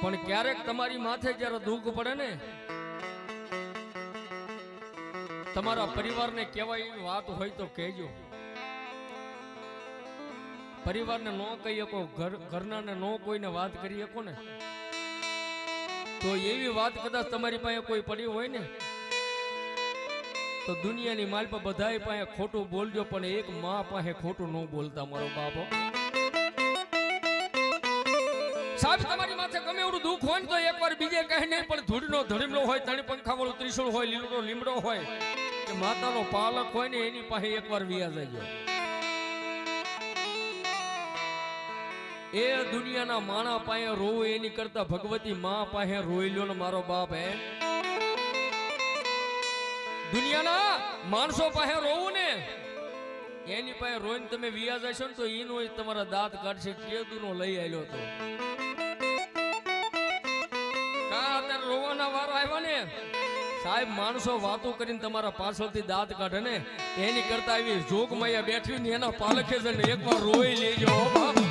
પણ ક્યારેક તમારી માથે જ્યારે દુઃખ પડે ને, તમારા પરિવારને કહેવાય એવી વાત હોય તો કહેજો. પરિવારને ન કહી શકો, ઘર ન કોઈને વાત કરી શકો ને. તો એવી વાત કદાચ તમારી પાસે કોઈ પડી હોય ને, તો દુનિયાની માલ પર બધાય પાસે ખોટું બોલજો, પણ એક માં પાસે ખોટું ન બોલતા મારો બાપો. સાહેબ, તમારી માથે ગમે એવું દુઃખ હોય ને તો એકવાર બીજે કહે નહીં, પણ ધૂળનો ધડીમલો હોય તણી પંખા વાળો ત્રિશુળ હોય લીમડો લીમડો હોય, કે માતાનો પાલક હોય ને એની પાસે એકવાર વિયા જજો. એ દુનિયાના માણા પાસે રોવું, એની કરતા ભગવતી માં પાસે રોઈ લ્યો ને મારો બાપ, હે? દુનિયાના માણસો પાસે રોવું ને, એની પાસે રોઈને તમે વિયા જશો ને તો એનો તમારા દાંત કાઢશે, કેદુનો લઈ આવ્યો તો. વાર ને, સાહેબ, માણસો વાતો કરીને તમારા પાછળથી દાંત કાઢે ને, એની કરતા આવી જોગમૈયા બેઠી ને એના પાલખે જઈને એકવાર રોઈ લેજો બાપ.